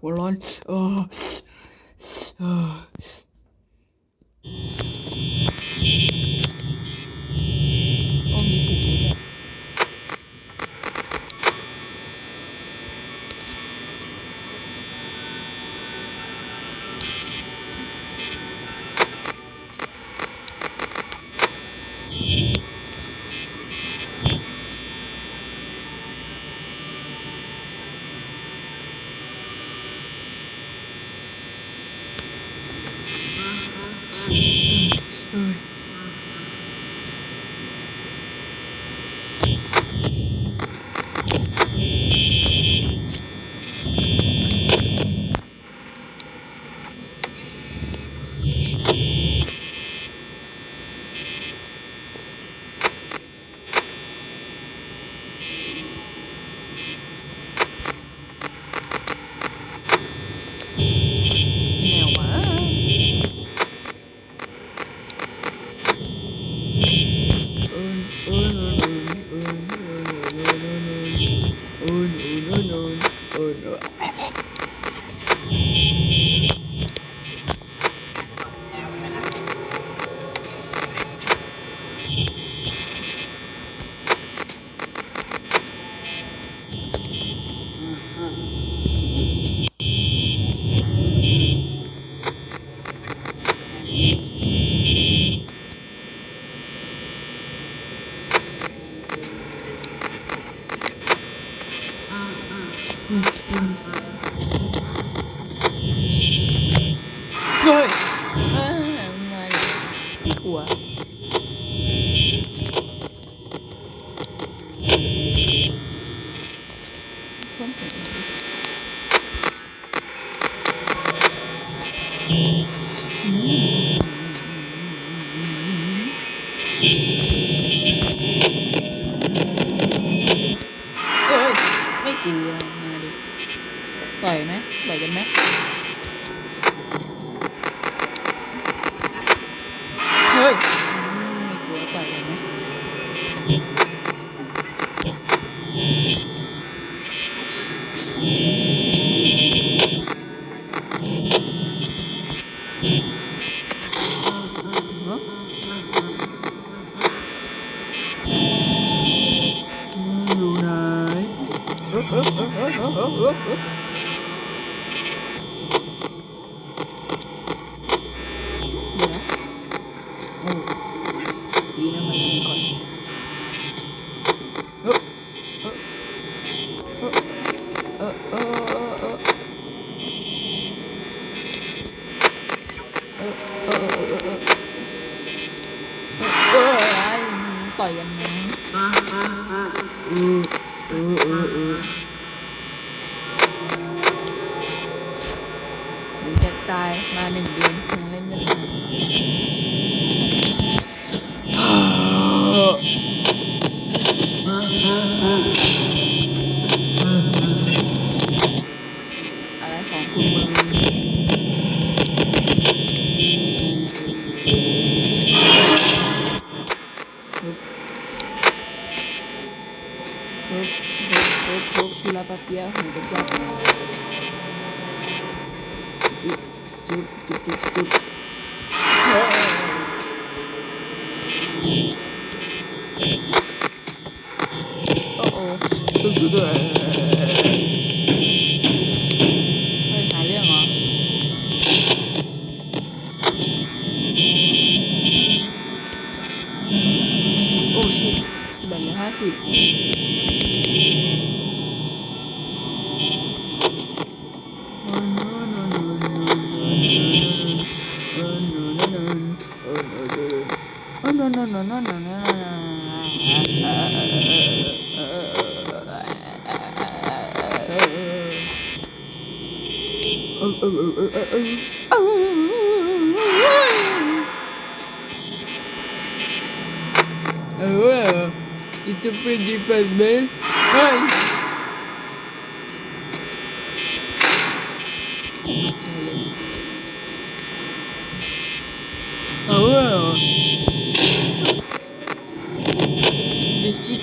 we're on. เอ้ย ไม่กลัว มาดิต่อยไหมต่อยกันไหม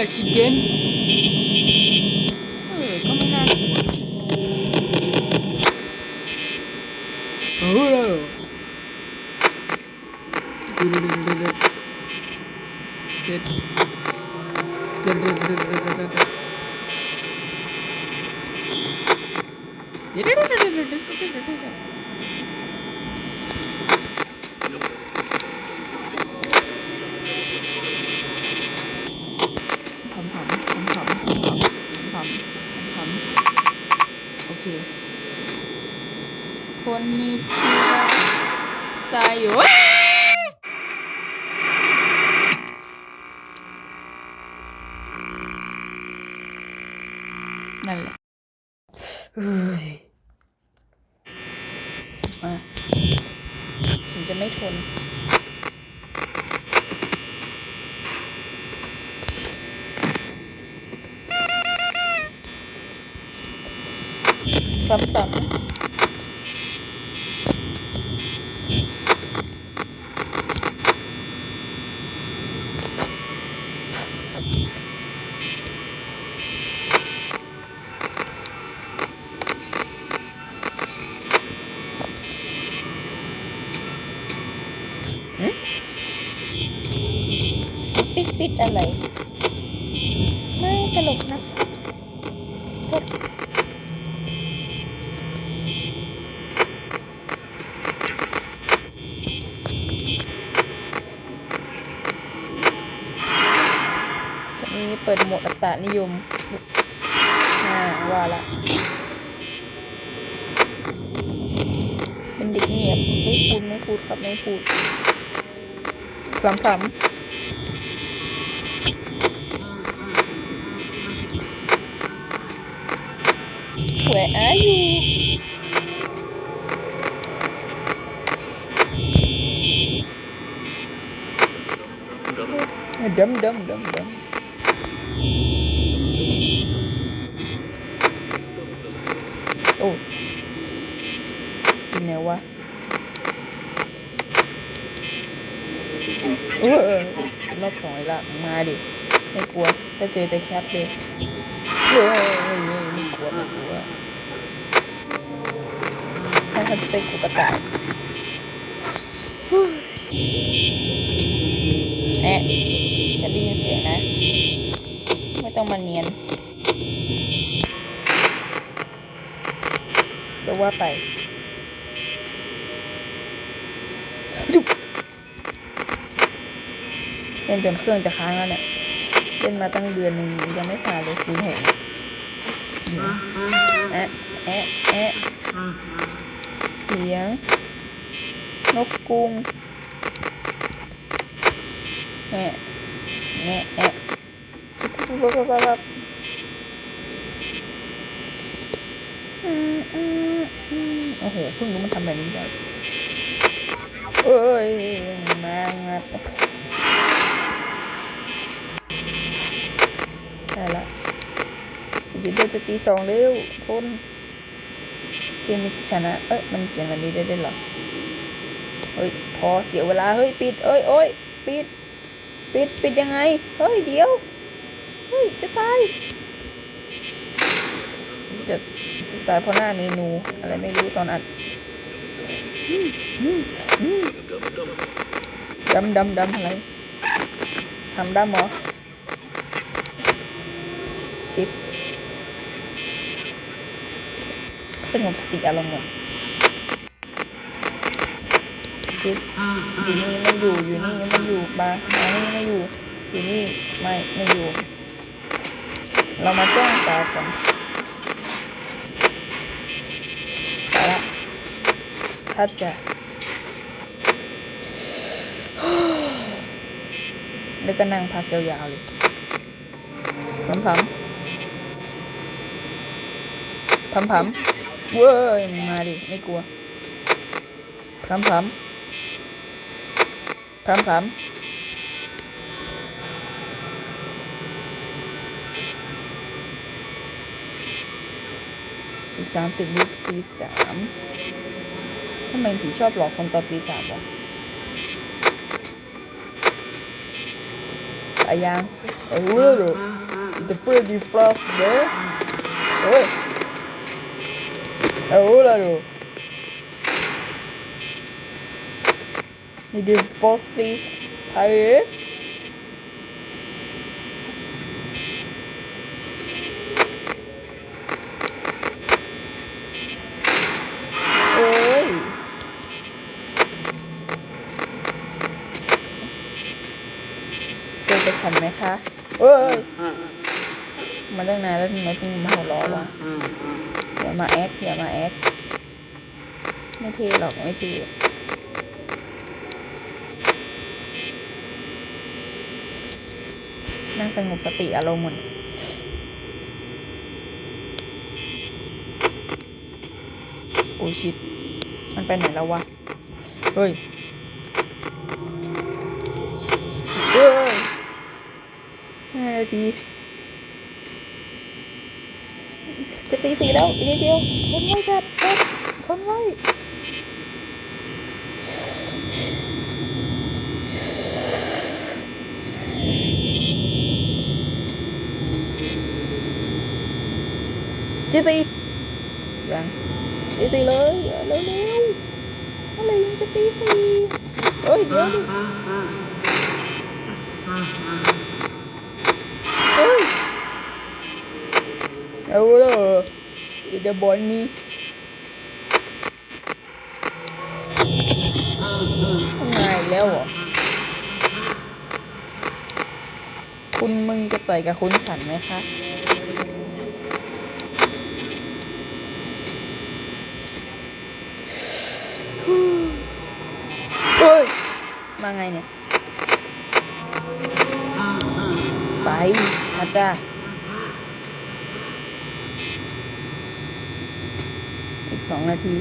that she did ำปิดอะไร ไม่ตลกนะทษตอนนี้เปิดโหมดอัตรานิยมอ่าว่าละ เป็นเด็กเงียบไม่พูดไม่พูดครับไม่พูดพลัมพลัม อยู่ ดมดมดมดมโอ้ยู่ไหนวะเออรอบสองอีกละมาดิ ไม่กลัว ถ้าเจอจะแคปเลยเฮ้ยเฮ้ยเฮ้ยเฮ้ยไม่กลัว ไม่กลัว ถ้าเขาจะไปกูกระต่ายแอะจะได้ยินเสียงนะ ไม่ต้องมาเนียน จะว่าไปจุ๊บเล่นจนเครื่องจะค้างแล้วเนี่ย เล่นมาตั้งเดือนหนึ่งยังไม่ผ่านเลยคืนหกแอะแอะแอะเสี ยง นกกรุงแอะแอะแอะปั๊บปั๊บปั๊บปั๊บอืมโอ้โหเพิ่งรู้มันทำแบบนี้ได้เอ้ยมางัดได้ละเดี๋ยวจะตีสองเร็วทน เกมนี้ชนะ เอ้ย มันเขียนแบบนี้ได้ด้วยหรอ เฮ้ย พอเสียเวลา เฮ้ย ปิด เอ้ยโอ้ยปิด ปิด ปิดยังไง เฮ้ย เดี๋ยว เฮ้ย จะตาย จะ จะตายเพราะหน้าเมนู อะไรไม่รู้ตอนอัดดำดำดำอะไรทำดำเหรอ ชิป สงบสติอารมณ์ก่อนชิปอยู่นี่ไม่อยู่อยู่นี่ไม่อยู่มามานี่ไม่อยู่อยู่นี่ไม่ไม่อยู่ เรามาจ้องตากันไปละถ้าจะแล้วก็นั่งพักยาวๆเลยพัมพัมพัมพัม เว้ยมาดิไม่กลัวพัมพัมพัมพัมอีกสามสิบวิตีสามทำไมผีชอบหลอกคนตอนตีสามวะอายังเออรู้แล้วเหรอ The Freddy Flash เด้อเฮ้ย Erolalo. Nigga Foxy. Hi. Tôi sẽ chẳng mẹ khá Ôi Mà đang này là nó không mà hổ lỏ lắm มาแอคอย่ามาแอคไม่เทหรอกไม่เทนั่งสงบสติอารมณ์หมดโอ้ชิด มันไปไหนแล้ววะ เฮ้ยเฮ้ยห้านาที จะตีสีแล้วอีกนิดเดียวทนไว้จัดจัดทนไว้จีสียังตีสีเลยเร็วเร็วๆอะไรมันจะตีสีเฮ้ยเดี๋ยวดิเฮ้ยเอาละอี เดบอลนี่ง่ายแล้วเหรอ คุณมึงจะต่อยกับคุณฉันไหมคะ เฮ้ย มาไงเนี่ย ไปอาจารย์ อีก สองนาที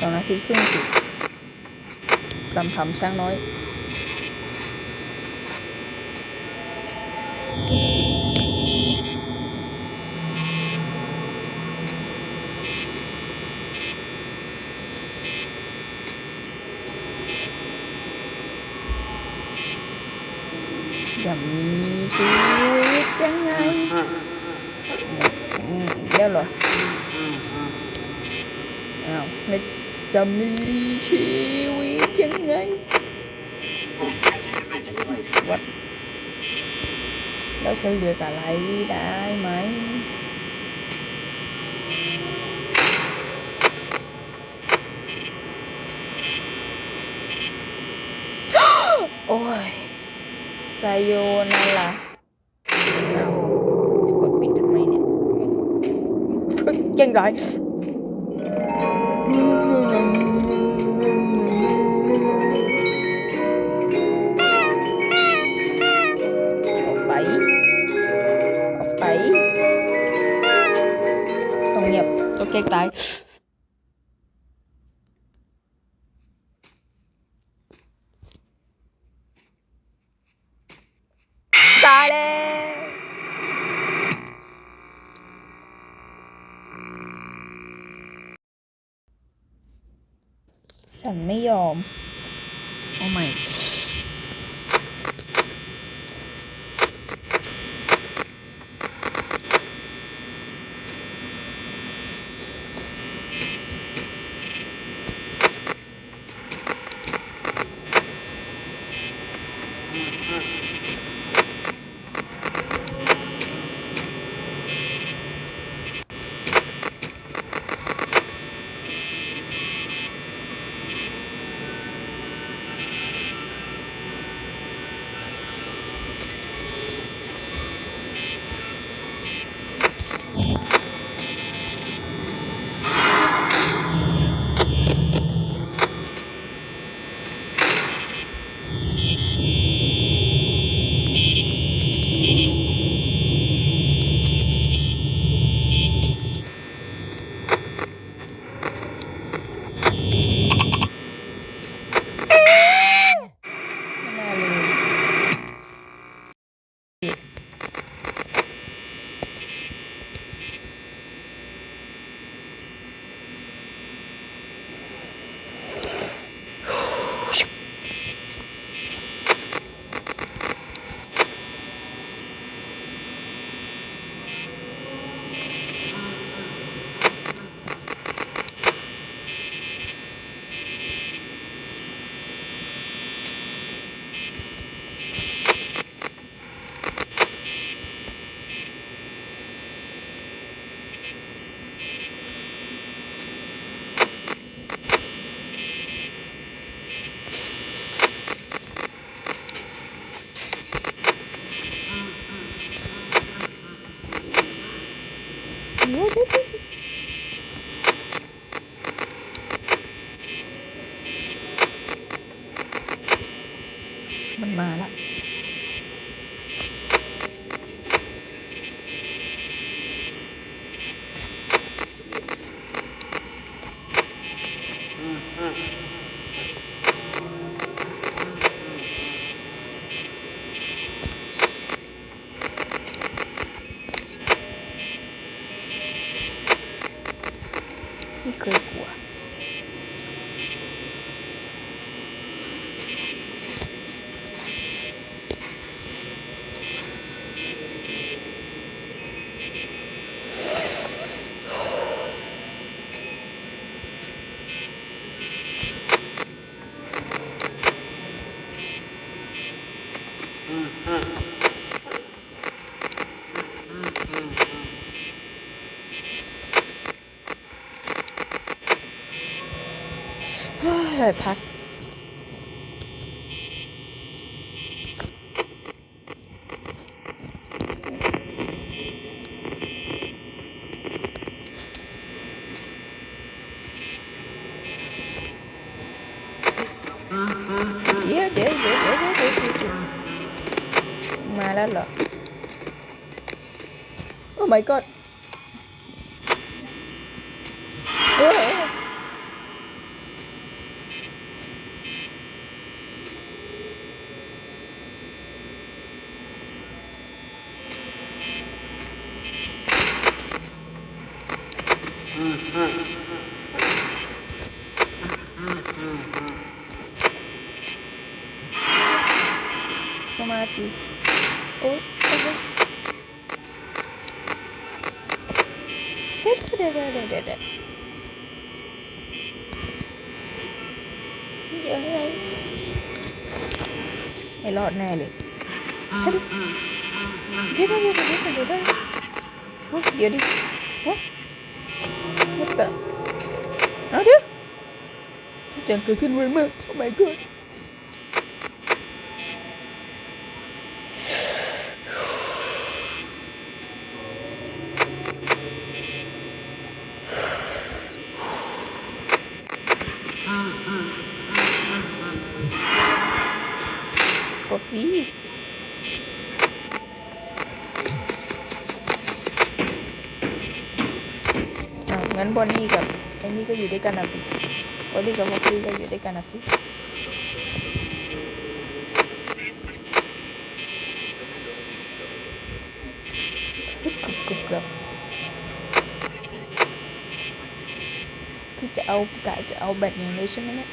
สองนาทีครึ่งสิกำพำช่างน้อยจะมีชีวิตยังไงอืมอีกแล้วเหรอ อ้าวแล้ว จะมีชีวิตยังไงวัดแล้วฉันเหลือกับอะไรได้ไหมโอ้ยไซโยนาระอ้าวจะกดปิดทำไมเนี่ยเก่งไรายตายแล้วฉันไม่ยอมเอา เดี๋ เฮ้ยพักเดี๋ยวเดี๋ยวเดี๋ยวเดี๋ยวเดี๋ยวเดี๋ยวเดี๋ยวมาแล้วเหรอโอ้ my god ยังไงไม่รอดแน่เลยเดี๋ยวเดี๋ยวเดี๋ยวเดี๋ยวเดี๋ยวเดี๋ยวเดี๋ยวดิโอ๊ย what the เอาเดี๋ยวอย่างเกิดขึ้นไวมาก oh my god กดสิอะงั้นบอนนี่กับไอ้นี่ก็อยู่ด้วยกันนะสิบอนนี่กับฟ็อกซี่ก็อยู่ด้วยกันนะสิเฮ้ยเกือบเกือบเกือบคือจะเอากะจะเอาแบบนี้เลยใช่ไหมเนี่ย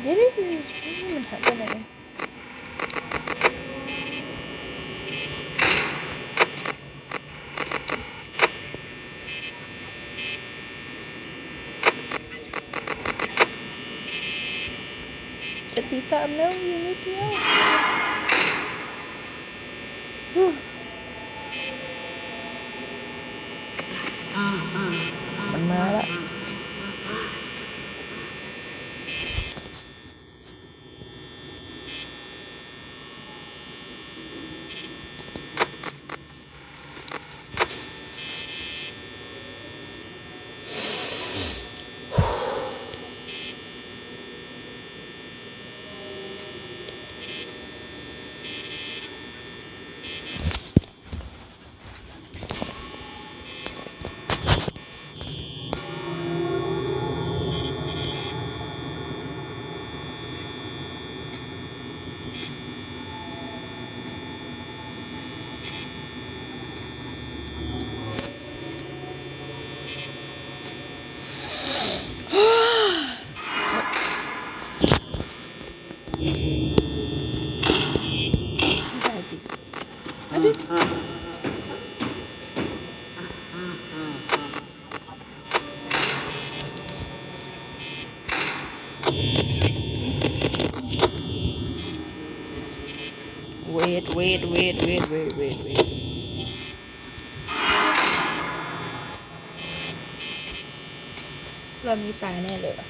เดี๋ยวเดี๋ยวเดี๋ยวนี่มันหายไปไหน จะตีสามแ wait wait wait wait wait wait เรามีตายแน่เลยอะ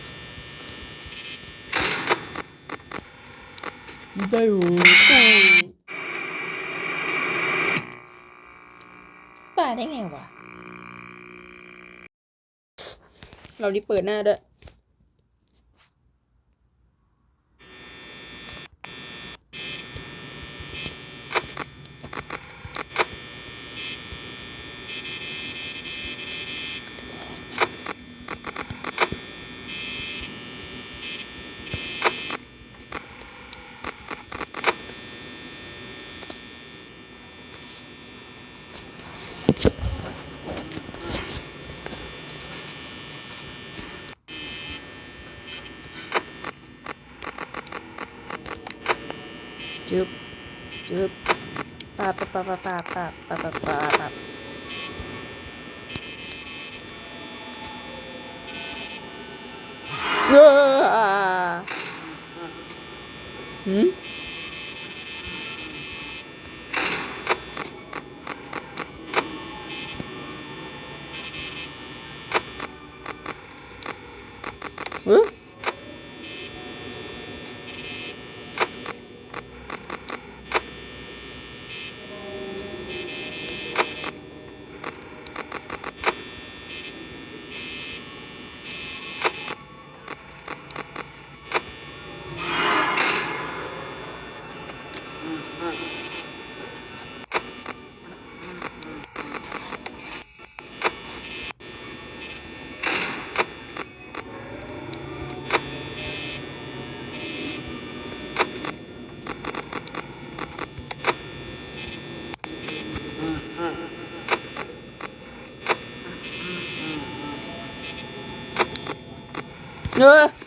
ได้หรอ้ตายได้ไงวะ เราดิเปิดหน้าด้วย จึ๊บปาปาปาปาปาปาปาปาปาปาเออ Öh.